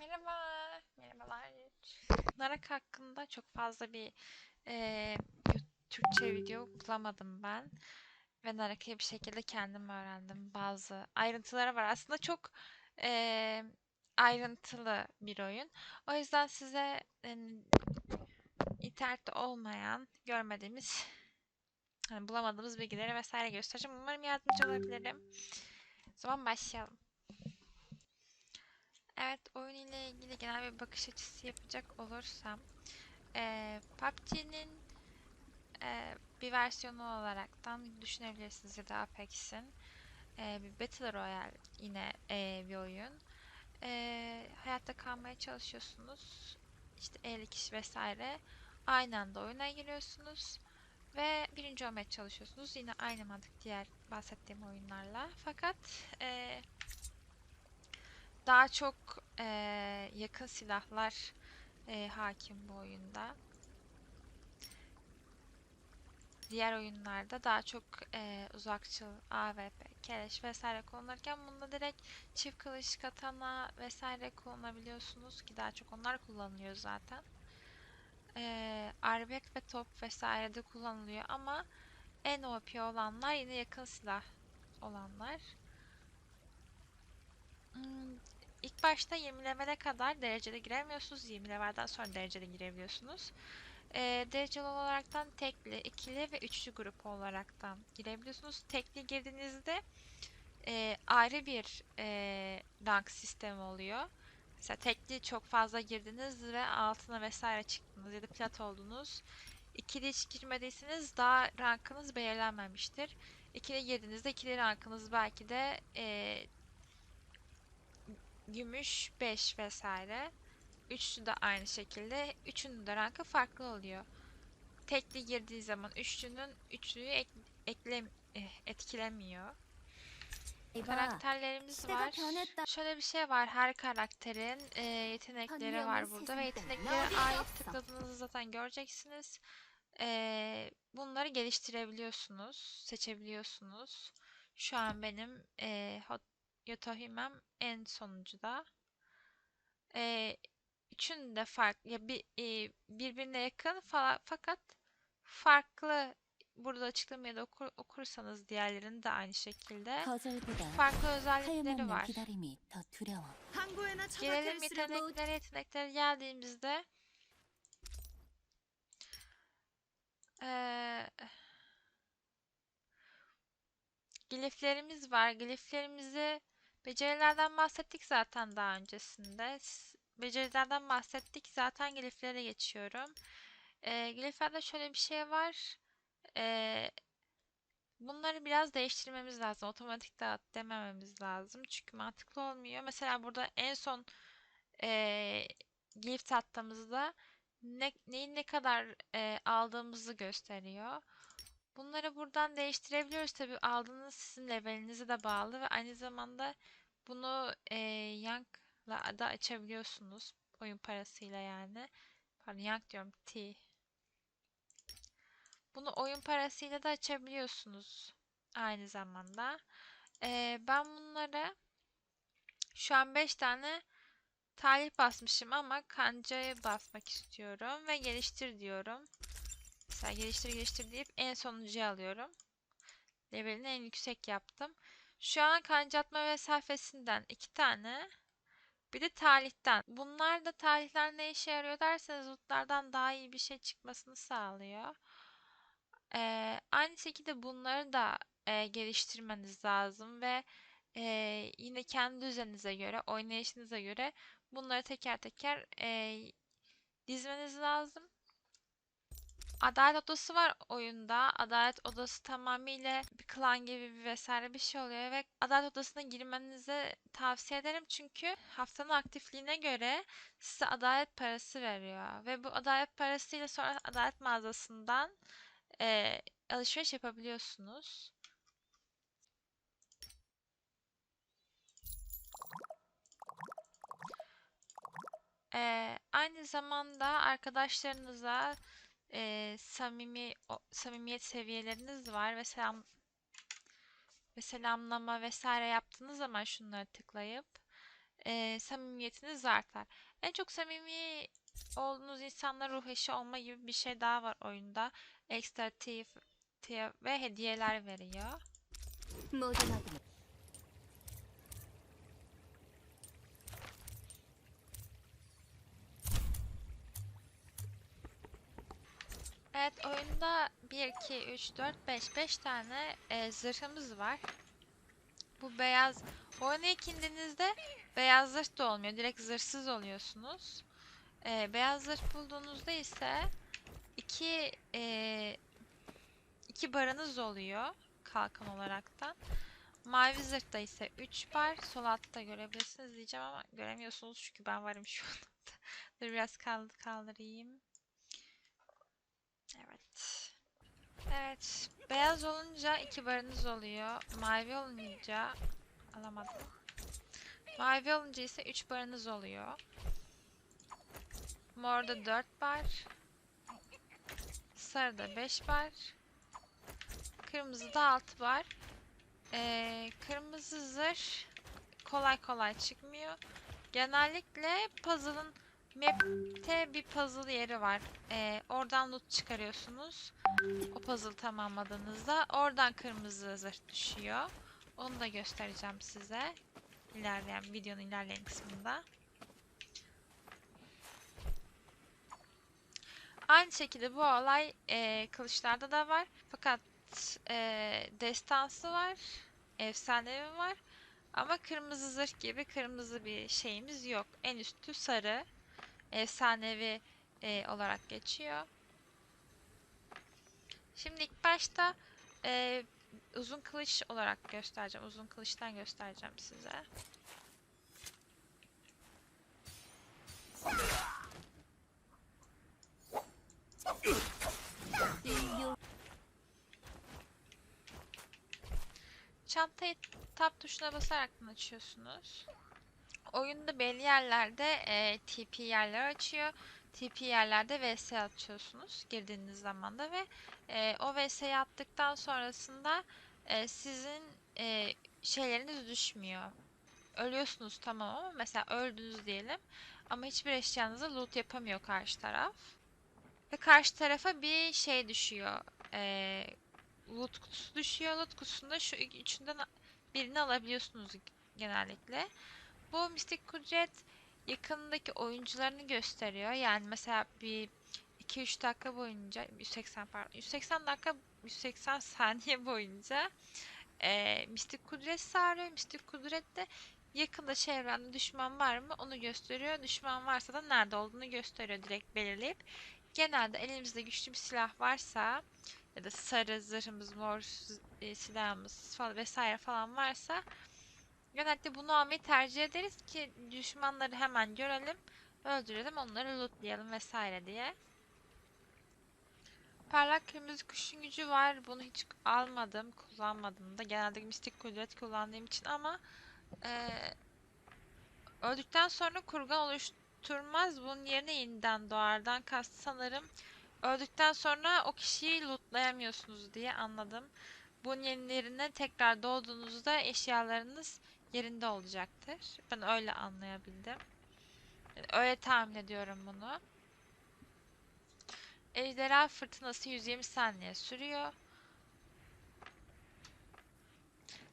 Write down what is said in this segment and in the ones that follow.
Merhaba, merhabalar. Narak hakkında çok fazla bir eee, Türkçe video bulamadım ben. Ve Narak'ı bir şekilde kendim öğrendim. Bazı ayrıntıları var. Aslında çok eee, ayrıntılı bir oyun. O yüzden size em, internette olmayan, görmediğimiz, hani bulamadığımız bilgileri vesaire göstereceğim. Umarım yardımcı olabilirim. O zaman başlayalım. Evet, oyun ile ilgili genel bir bakış açısı yapacak olursam, eee PUBG'nin eee, bir versiyonu olaraktan düşünebilirsiniz ya da Apex'in eee, bir Battle Royale yine eee, bir oyun. Eee, hayatta kalmaya çalışıyorsunuz, işte 50 kişi vesaire aynı anda oyuna giriyorsunuz ve birinci olmaya çalışıyorsunuz. Yine aynı mantık diğer bahsettiğim oyunlarla. Fakat eee daha çok eee, yakın silahlar eee, hakim bu oyunda. Diğer oyunlarda daha çok eee, uzakçıl, AWP, keleş vesaire kullanırken bunda direkt çift kılıç, katana vesaire kullanabiliyorsunuz ki daha çok onlar kullanılıyor zaten. Eee Arbek ve top vesaire de kullanılıyor ama en OP olanlar yine yakın silah olanlar. Hmm, İlk başta 20 level'e kadar derecede giremiyorsunuz. 20 level'den sonra derecede girebiliyorsunuz. Ee, dereceli olaraktan tekli, ikili ve üçlü grup olaraktan girebiliyorsunuz. Tekli girdiğinizde e, ayrı bir e, rank sistemi oluyor. Mesela tekli çok fazla girdiniz ve altına vesaire çıktınız ya da plat oldunuz. İkili hiç girmediyseniz daha rankınız belirlenmemiştir. İkili girdiğinizde ikili rankınız belki de e, gümüş 5 vesaire. Üçlü de aynı şekilde. Üçünün de rankı farklı oluyor. Tekli girdiği zaman üçlünün üçlüyü ek, ekle, eh, etkilemiyor. Karakterlerimiz var. Şöyle bir şey var. Her karakterin e, yetenekleri var burada ve yeteneklere ait tıkladığınızda zaten göreceksiniz. E, bunları geliştirebiliyorsunuz, seçebiliyorsunuz. Şu an benim e, Hot Yotohimem en sonuncuda. E, üçünün de fark ya bir e, birbirine yakın falan fakat farklı burada açıklamayı ya da okur, okursanız diğerlerinin de aynı şekilde farklı özellikleri var. Gelelim yeteneklere yeteneklere geldiğimizde ee, gliflerimiz var. Gliflerimizi becerilerden bahsettik zaten daha öncesinde. Becerilerden bahsettik. Zaten gliflere geçiyorum. Eee gliflerde şöyle bir şey var. Eee Bunları biraz değiştirmemiz lazım. Otomatik dağıt demememiz lazım. Çünkü mantıklı olmuyor. Mesela burada en son eee gift attığımızda ne, neyi ne kadar eee, aldığımızı gösteriyor. Bunları buradan değiştirebiliyoruz. Tabii aldığınız sizin levelinize de bağlı ve aynı zamanda bunu eee Yank'la da açabiliyorsunuz. Oyun parasıyla yani. Pardon Yank diyorum T. Bunu oyun parasıyla da açabiliyorsunuz aynı zamanda. Ee, ben bunları şu an 5 tane talih basmışım ama kancayı basmak istiyorum ve geliştir diyorum. Mesela geliştir geliştir deyip en sonuncuyu alıyorum. Levelini en yüksek yaptım. Şu an kanca atma mesafesinden 2 tane bir de talihten. Bunlar da talihler ne işe yarıyor derseniz lootlardan daha iyi bir şey çıkmasını sağlıyor. Eee, aynı şekilde bunları da eee, geliştirmeniz lazım ve eee, yine kendi düzeninize göre, oynayışınıza göre bunları teker teker eee, dizmeniz lazım. Adalet Odası var oyunda. Adalet Odası tamamıyla bir klan gibi bir vesaire bir şey oluyor ve Adalet Odası'na girmenizi tavsiye ederim çünkü haftanın aktifliğine göre size adalet parası veriyor ve bu adalet parasıyla sonra adalet mağazasından eee, alışveriş yapabiliyorsunuz. Eee, aynı zamanda arkadaşlarınıza eee, samimi o- samimiyet seviyeleriniz var ve selam ve selamlama vesaire yaptığınız zaman şunları tıklayıp e, samimiyetiniz artar. En çok samimi olduğunuz insanla ruh eşi olma gibi bir şey daha var oyunda. Ekstra tiyef ve hediyeler veriyor. Evet oyunda 1, 2, 3, 4, 5, 5 tane e, zırhımız var. Bu beyaz oyuna ilk indiğinizde beyaz zırh da olmuyor. Direkt zırhsız oluyorsunuz. E, beyaz zırh bulduğunuzda ise iki e, iki barınız oluyor kalkan olaraktan. Mavi zırhta ise 3 bar. Sol altta görebilirsiniz diyeceğim ama göremiyorsunuz çünkü ben varım şu anda. Dur biraz kaldır, kaldırayım. Evet. Beyaz olunca iki barınız oluyor. Mavi olunca alamadım. Mavi olunca ise üç barınız oluyor. Morda 4 bar. Sarıda 5 bar. Kırmızıda 6 bar. Ee, kırmızı zırh kolay kolay çıkmıyor. Genellikle puzzle'ın map'te bir puzzle yeri var. Ee, oradan loot çıkarıyorsunuz. O puzzle tamamladığınızda oradan kırmızı zırh düşüyor. Onu da göstereceğim size. İlerleyen videonun ilerleyen kısmında. Aynı şekilde bu olay e, kılıçlarda da var. Fakat e, destansı var. Efsanevi var. Ama kırmızı zırh gibi kırmızı bir şeyimiz yok. En üstü sarı. Efsanevi e, olarak geçiyor. Şimdi ilk başta e, uzun kılıç olarak göstereceğim. Uzun kılıçtan göstereceğim size. Çantayı tab tuşuna basarak açıyorsunuz. Oyunda belli yerlerde e, TP yerler açıyor. TP yerlerde VS atıyorsunuz girdiğiniz zaman da ve e, o VS'yi attıktan sonrasında e, sizin e, şeyleriniz düşmüyor. Ölüyorsunuz tamam ama mesela öldünüz diyelim ama hiçbir eşyanızı loot yapamıyor karşı taraf. Ve karşı tarafa bir şey düşüyor. E, loot kutusu düşüyor. Loot kutusunda şu üçünden birini alabiliyorsunuz genellikle. Bu mistik kudret yakındaki oyuncularını gösteriyor. Yani mesela bir 2-3 dakika boyunca 180 pardon 180 dakika 180 saniye boyunca e, mistik kudret sağlıyor. Mistik kudret de yakında çevrende düşman var mı onu gösteriyor. Düşman varsa da nerede olduğunu gösteriyor direkt belirleyip. Genelde elimizde güçlü bir silah varsa ya da sarı zırhımız, mor e, silahımız falan vesaire falan varsa genellikle bunu almayı tercih ederiz ki düşmanları hemen görelim, öldürelim, onları lootlayalım vesaire diye. Parlak kırmızı kuşun gücü var. Bunu hiç almadım, kullanmadım da. Genelde mistik kudret kullandığım için ama eee, öldükten sonra kurgan oluşturmaz. Bunun yerine yeniden doğardan kastı sanırım öldükten sonra o kişiyi lootlayamıyorsunuz diye anladım. Bunun yerine tekrar doğduğunuzda eşyalarınız yerinde olacaktır. Ben öyle anlayabildim. Öyle tahmin ediyorum bunu. Ejderha fırtınası 120 saniye sürüyor.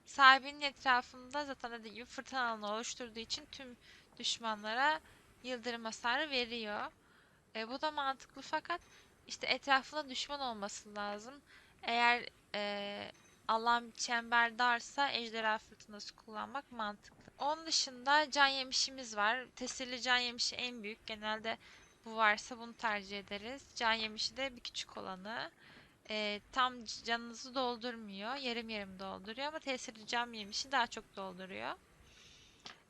Sahibinin etrafında zaten dediğim gibi fırtına oluşturduğu için tüm düşmanlara yıldırım hasarı veriyor. E, bu da mantıklı fakat işte etrafında düşman olması lazım. Eğer e, alan çember darsa ejderha fırtınası kullanmak mantıklı. Onun dışında can yemişimiz var. Tesirli can yemişi en büyük. Genelde bu varsa bunu tercih ederiz. Can yemişi de bir küçük olanı. E, tam canınızı doldurmuyor. Yarım yarım dolduruyor ama tesirli can yemişi daha çok dolduruyor.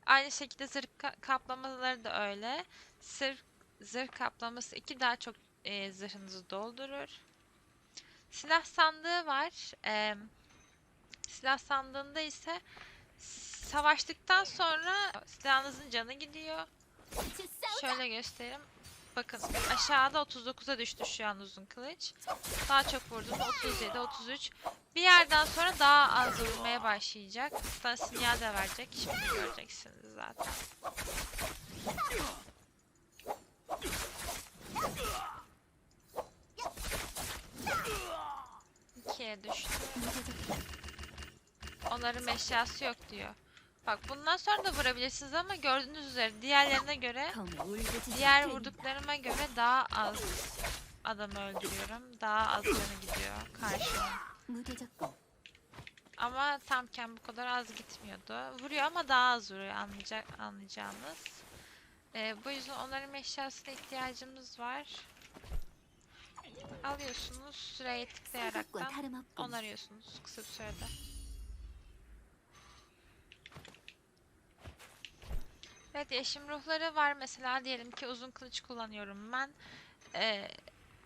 Aynı şekilde zırh ka- kaplamaları da öyle. Sırf zırh kaplaması 2 daha çok e, zırhınızı doldurur. Silah sandığı var. E, Silah sandığında ise savaştıktan sonra silahınızın canı gidiyor. Şöyle göstereyim. Bakın aşağıda 39'a düştü şu an uzun kılıç. Daha çok vurdum 37, 33. Bir yerden sonra daha az vurmaya başlayacak. Hatta sinyal de verecek. Şimdi göreceksiniz zaten. İkiye düştü. Onların eşyası yok diyor. Bak bundan sonra da vurabilirsiniz ama gördüğünüz üzere diğerlerine göre diğer vurduklarıma göre daha az adam öldürüyorum. Daha az canı gidiyor karşıma. Ama tamken bu kadar az gitmiyordu. Vuruyor ama daha az vuruyor anlayacak, anlayacağınız. Ee, bu yüzden onların eşyasına ihtiyacımız var. Alıyorsunuz süreyi tıklayaraktan onarıyorsunuz kısa bir sürede. Evet yeşim ruhları var mesela diyelim ki uzun kılıç kullanıyorum ben. Ee,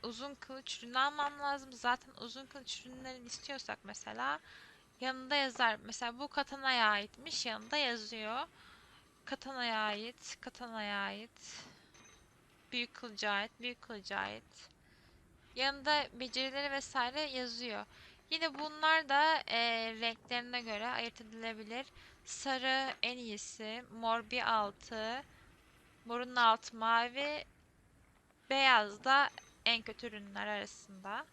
uzun kılıç ürünü almam lazım. Zaten uzun kılıç ürünlerini istiyorsak mesela yanında yazar. Mesela bu katanaya aitmiş yanında yazıyor. Katanaya ait, katanaya ait. Büyük kılıca ait, büyük kılıca ait. Yanında becerileri vesaire yazıyor. Yine bunlar da eee, renklerine göre ayırt edilebilir. Sarı en iyisi, mor bir altı, morun altı mavi, beyaz da en kötü ürünler arasında.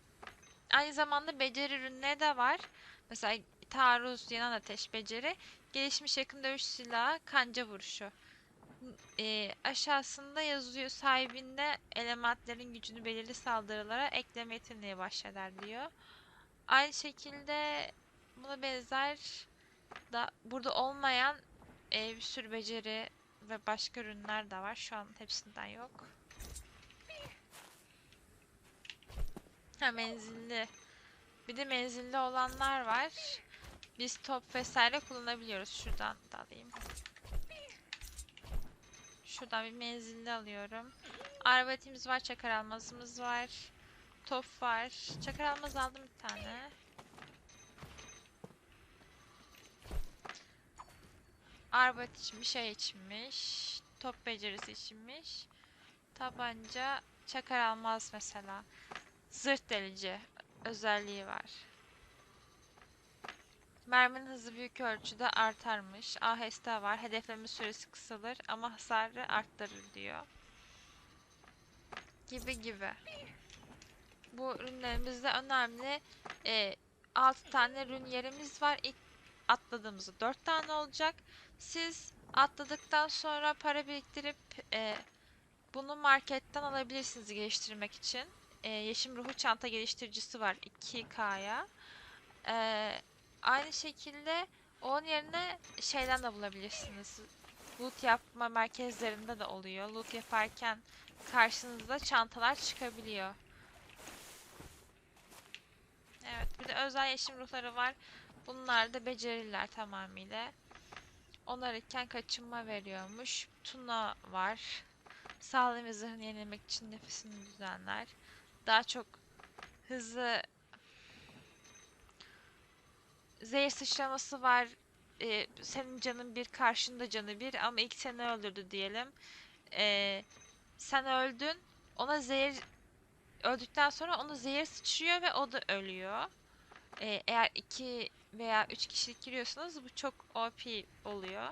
Aynı zamanda beceri ürünleri de var. Mesela taarruz, yanan ateş beceri, gelişmiş yakın dövüş silahı, kanca vuruşu. Eee, aşağısında yazıyor sahibinde elementlerin gücünü belirli saldırılara ekleme yeteneği başlar diyor. Aynı şekilde buna benzer da burada olmayan e, bir sürü beceri ve başka ürünler de var. Şu an hepsinden yok. Ha menzilli. Bir de menzilli olanlar var. Biz top vesaire kullanabiliyoruz. Şuradan da alayım. Şuradan bir menzilli alıyorum. Arbaletimiz var, çakar almazımız var. Top var. Çakar almaz aldım bir tane. Arbalet içmiş, şey içmiş. Top becerisi içmiş. Tabanca, çakar almaz mesela. Zırt delici özelliği var. Merminin hızı büyük ölçüde artarmış. AHS var. Hedefleme süresi kısalır ama hasarı arttırır diyor. Gibi gibi. Bu ürünlerimizde önemli. E, 6 tane ürün yerimiz var. İlk atladığımızda 4 tane olacak. Siz atladıktan sonra para biriktirip e, bunu marketten alabilirsiniz geliştirmek için. E, Yeşim Ruhu çanta geliştiricisi var 2K'ya. E, aynı şekilde onun yerine şeyden de bulabilirsiniz. Loot yapma merkezlerinde de oluyor. Loot yaparken karşınıza çantalar çıkabiliyor. Evet, bir de özel yeşim ruhları var. Bunlar da beceriler tamamıyla. Onarırken kaçınma veriyormuş. Tuna var. Sağlığın ve zırhını yenilemek için nefesini düzenler. Daha çok hızlı zehir sıçraması var. Ee, senin canın bir, karşında canı bir ama ilk seni öldürdü diyelim. Ee, sen öldün. Ona zehir öldükten sonra onu zehir sıçrıyor ve o da ölüyor. Ee, eğer iki veya üç kişilik giriyorsanız bu çok OP oluyor.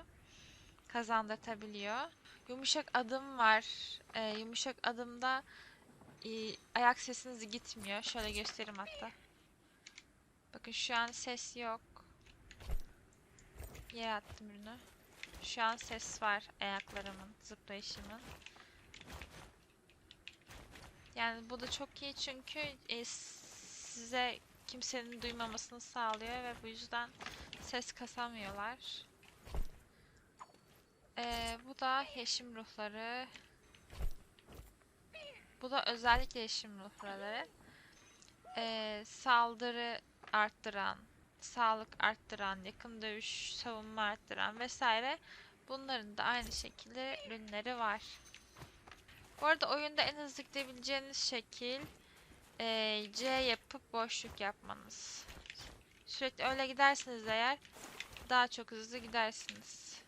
Kazandırtabiliyor. Yumuşak adım var. Ee, yumuşak adımda e, ayak sesiniz gitmiyor. Şöyle göstereyim hatta. Bakın şu an ses yok. Yere attım ürünü. Şu an ses var ayaklarımın, zıplayışımın. Yani bu da çok iyi çünkü e, size kimsenin duymamasını sağlıyor ve bu yüzden ses kasamıyorlar. Ee, bu da yeşim ruhları. Bu da özellikle yeşim ruhları. Ee, saldırı arttıran, sağlık arttıran, yakın dövüş, savunma arttıran vesaire. Bunların da aynı şekilde ürünleri var. Bu arada oyunda en hızlı gidebileceğiniz şekil eee, C yapıp boşluk yapmanız. Sürekli öyle gidersiniz eğer daha çok hızlı gidersiniz.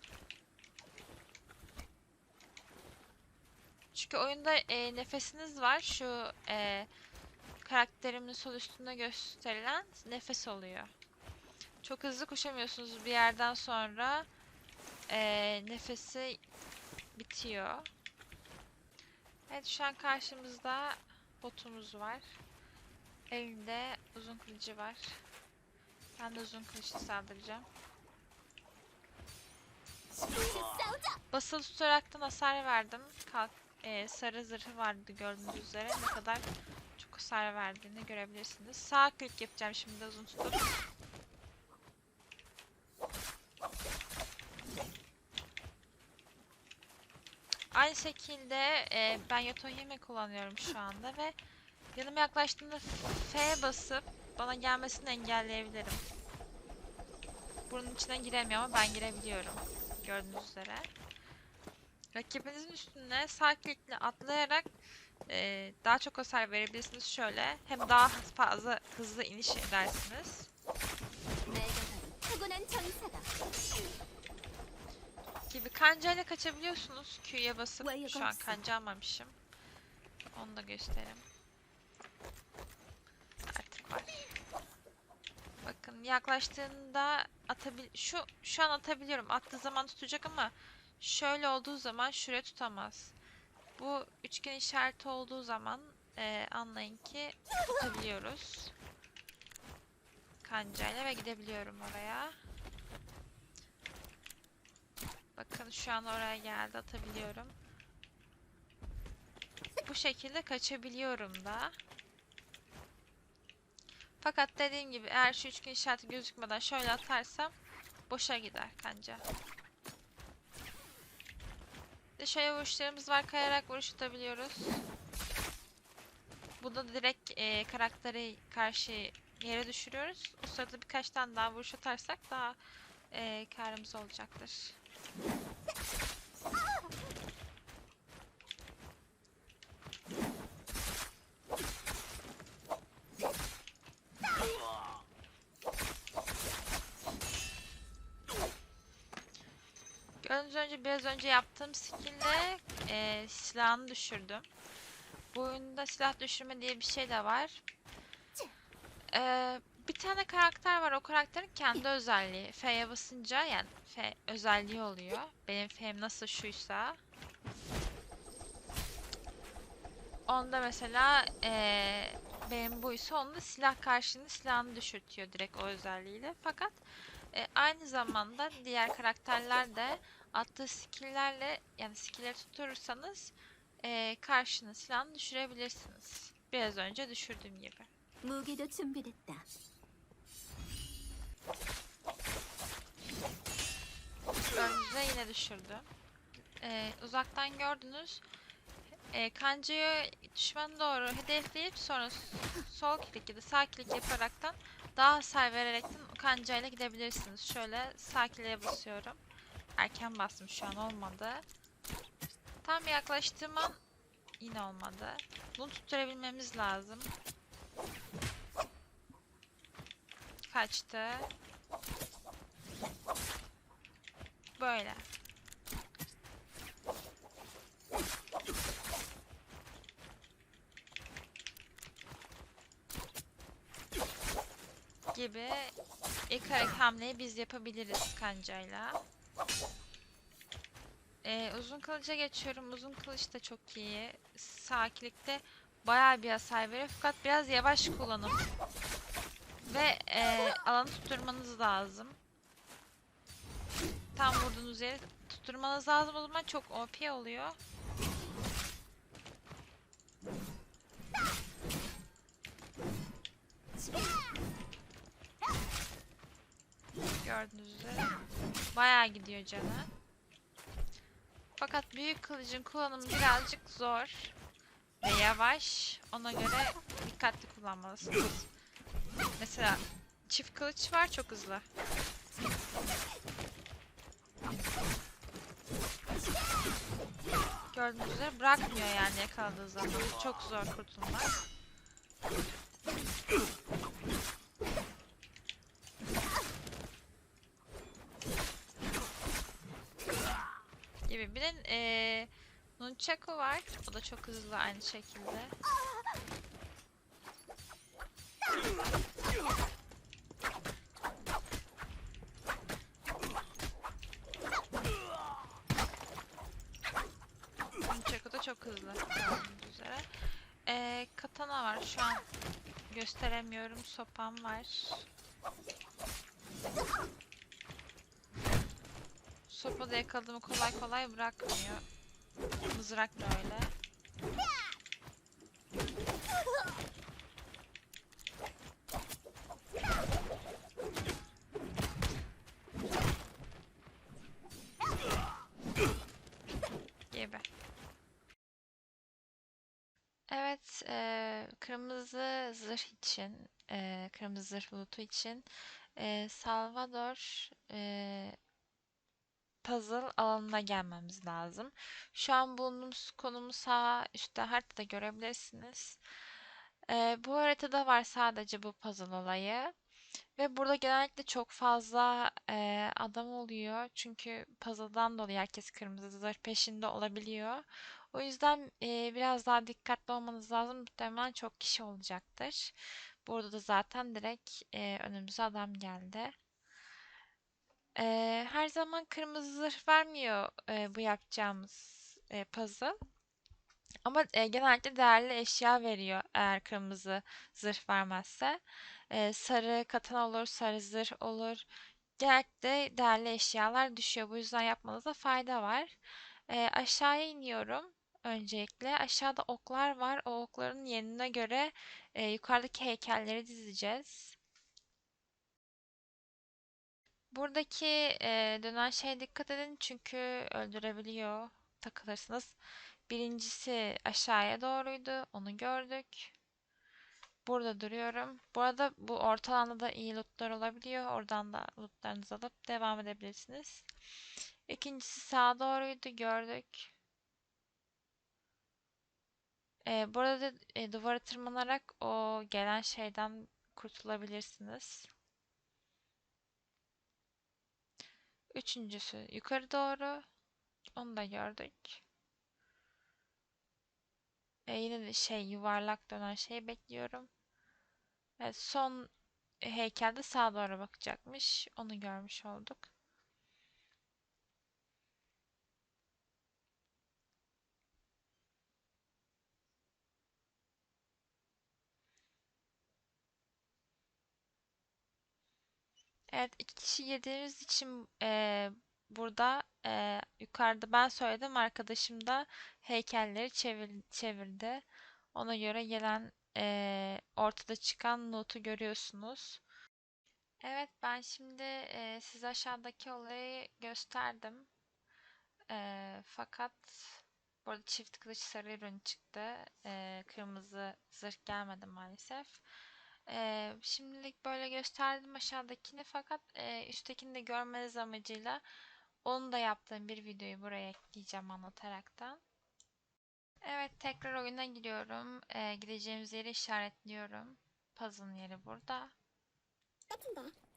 Çünkü oyunda e, nefesiniz var. Şu e, karakterimin sol üstünde gösterilen nefes oluyor. Çok hızlı koşamıyorsunuz bir yerden sonra e, nefesi bitiyor. Evet şu an karşımızda botumuz var. Elinde uzun kılıcı var. Ben de uzun kılıçla saldıracağım. Basılı tutaraktan hasar verdim. Kalk, e, sarı zırhı vardı gördüğünüz üzere. Ne kadar çok hasar verdiğini görebilirsiniz. Sağ klik yapacağım şimdi uzun tutup. Aynı şekilde e, ben Yotohime kullanıyorum şu anda ve yanıma yaklaştığımda F basıp bana gelmesini engelleyebilirim. Bunun içine giremiyor ama ben girebiliyorum. Gördüğünüz üzere. Rakibinizin üstüne sağ klikle atlayarak e, daha çok hasar verebilirsiniz şöyle. Hem daha fazla hızlı iniş edersiniz. Gibi kancayla kaçabiliyorsunuz. Q'ya basıp şu an kanca almamışım. Onu da göstereyim. Artık var. Bakın yaklaştığında atabil şu şu an atabiliyorum. Attığı zaman tutacak ama şöyle olduğu zaman şuraya tutamaz. Bu üçgen işareti olduğu zaman eee, anlayın ki tutabiliyoruz. Kancayla ve gidebiliyorum oraya. Bakın şu an oraya geldi atabiliyorum. Bu şekilde kaçabiliyorum da. Fakat dediğim gibi eğer şu üçgen işareti gözükmeden şöyle atarsam boşa gider kanca. De şöyle vuruşlarımız var kayarak vuruş atabiliyoruz. Bu da direkt e, karakteri karşı yere düşürüyoruz. O sırada birkaç tane daha vuruş atarsak daha e, karımız olacaktır. Gördüğünüz önce biraz önce yaptığım skill'le e, silahını düşürdüm. Bu oyunda silah düşürme diye bir şey de var. E, bir tane karakter var. O karakterin kendi özelliği. F'ye basınca yani F özelliği oluyor. Benim F'm nasıl şuysa. Onda mesela e, benim buysa onda silah karşını silahını düşürtüyor direkt o özelliğiyle. Fakat e, aynı zamanda diğer karakterler de attığı skill'lerle yani skill'leri tutturursanız e, karşının silahını düşürebilirsiniz. Biraz önce düşürdüğüm gibi. 무기도 준비됐다. Gördüğünüzde yine düşürdüm. E, uzaktan gördünüz. E, kancayı düşman doğru hedefleyip sonra sol klik ya da sağ klik yaparaktan daha hasar vererekten kancayla gidebilirsiniz. Şöyle sağ kliğe basıyorum. Erken bastım şu an olmadı. Tam yaklaştığım an yine olmadı. Bunu tutturabilmemiz lazım. Kaçtı. Böyle. gibi ilk hamleyi biz yapabiliriz kancayla. Ee, uzun kılıca geçiyorum. Uzun kılıç da çok iyi. Sağ klikte bayağı bir hasar veriyor fakat biraz yavaş kullanın. Ve e, alanı tutturmanız lazım. Tam vurduğunuz yeri tutturmanız lazım o zaman çok OP oluyor. Gördüğünüz üzere bayağı gidiyor canı. Fakat büyük kılıcın kullanımı birazcık zor ve yavaş. Ona göre dikkatli kullanmalısınız. Mesela çift kılıç var çok hızlı. Gördüğünüz üzere bırakmıyor yani yakaladığı zaman. Çok zor kurtulmak. gibi. Bir de eee, Nunchaku var. O da çok hızlı aynı şekilde. Nunchaku da çok hızlı. Gördüğünüz üzere. Ee, katana var. Şu an gösteremiyorum. Sopam var. Sopada yakaladığımı kolay kolay bırakmıyor. Mızrak da öyle. Gibi. Evet, eee, kırmızı zırh için, eee, kırmızı zırh bulutu için eee, Salvador eee, puzzle alanına gelmemiz lazım. Şu an bulunduğumuz konumu sağ üstte haritada görebilirsiniz. Eee, bu haritada var sadece bu puzzle olayı. Ve burada genellikle çok fazla eee, adam oluyor. Çünkü puzzle'dan dolayı herkes kırmızı zırh peşinde olabiliyor. O yüzden eee, biraz daha dikkatli olmanız lazım. Muhtemelen çok kişi olacaktır. Burada da zaten direkt eee, önümüze adam geldi. Eee, her zaman kırmızı zırh vermiyor eee, bu yapacağımız eee, puzzle. Ama eee, genellikle değerli eşya veriyor eğer kırmızı zırh vermezse. Eee, sarı katana olur, sarı zırh olur. Genellikle değerli eşyalar düşüyor. Bu yüzden yapmanıza fayda var. Eee, aşağıya iniyorum. Öncelikle aşağıda oklar var. O okların yerine göre eee, yukarıdaki heykelleri dizeceğiz. Buradaki eee, dönen şeye dikkat edin çünkü öldürebiliyor. Takılırsınız. Birincisi aşağıya doğruydu. Onu gördük. Burada duruyorum. Bu arada bu orta da iyi lootlar olabiliyor. Oradan da lootlarınızı alıp devam edebilirsiniz. İkincisi sağa doğruydu. Gördük. Ee, burada da e, duvara tırmanarak o gelen şeyden kurtulabilirsiniz. Üçüncüsü yukarı doğru. Onu da gördük. E, yine de şey yuvarlak dönen şeyi bekliyorum. Evet, son heykelde sağa doğru bakacakmış. Onu görmüş olduk. Evet, iki kişi girdiğimiz için eee, burada eee, yukarıda ben söyledim, arkadaşım da heykelleri çevir, çevirdi. Ona göre gelen eee, ortada çıkan notu görüyorsunuz. Evet, ben şimdi eee, size aşağıdaki olayı gösterdim. Eee, fakat burada çift kılıç sarı ürün çıktı. Eee, kırmızı zırh gelmedi maalesef. Eee, şimdilik böyle gösterdim aşağıdakini fakat eee, üsttekini de görmeniz amacıyla onu da yaptığım bir videoyu buraya ekleyeceğim anlataraktan. Evet tekrar oyuna giriyorum. Eee, gideceğimiz yeri işaretliyorum. Puzzle'ın yeri burada. 같은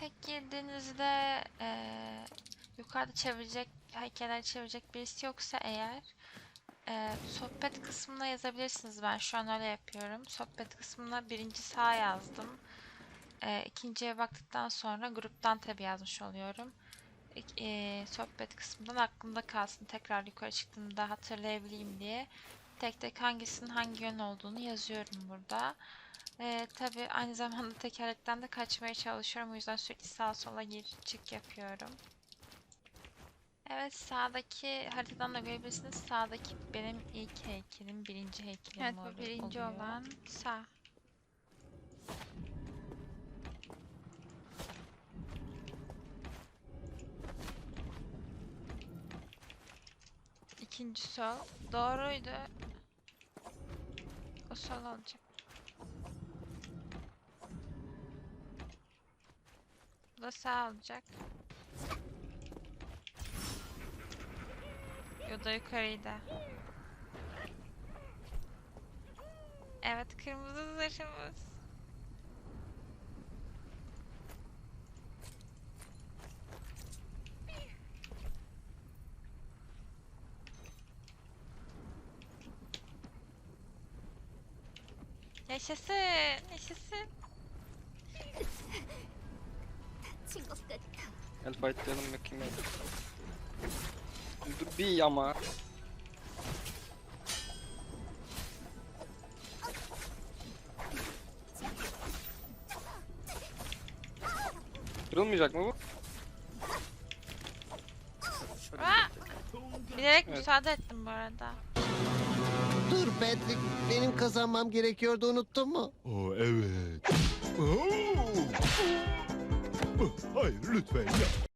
tek girdiğinizde eee, yukarıda çevirecek, heykeller çevirecek birisi yoksa eğer eee, sohbet kısmına yazabilirsiniz. Ben şu an öyle yapıyorum. Sohbet kısmına birinci sağ yazdım. Eee ikinciye baktıktan sonra gruptan tabi yazmış oluyorum. Eee, sohbet kısmından aklımda kalsın. Tekrar yukarı çıktığımda hatırlayabileyim diye. Tek tek hangisinin hangi yön olduğunu yazıyorum burada. Ee, tabii aynı zamanda tekerlekten de kaçmaya çalışıyorum. O yüzden sürekli sağa sola gir çık yapıyorum. Evet sağdaki haritadan da görebilirsiniz. Sağdaki benim ilk heykelim, birinci heykelim Evet bu birinci oluyor. olan sağ. İkinci sol. Doğruydu. O sol olacak. Bu sağ alacak. Ya da yukarıydı. Evet kırmızı zırhımız. Yaşasın, yaşasın. Gel fightlayalım bakayım. Dur bir ama. Kırılmayacak mı bu? Aa! Bilerek müsaade ettim bu arada. Dur Patrick, benim kazanmam gerekiyordu unuttun mu? Oo evet. Oo! Oh, Hayır lütfen yapma.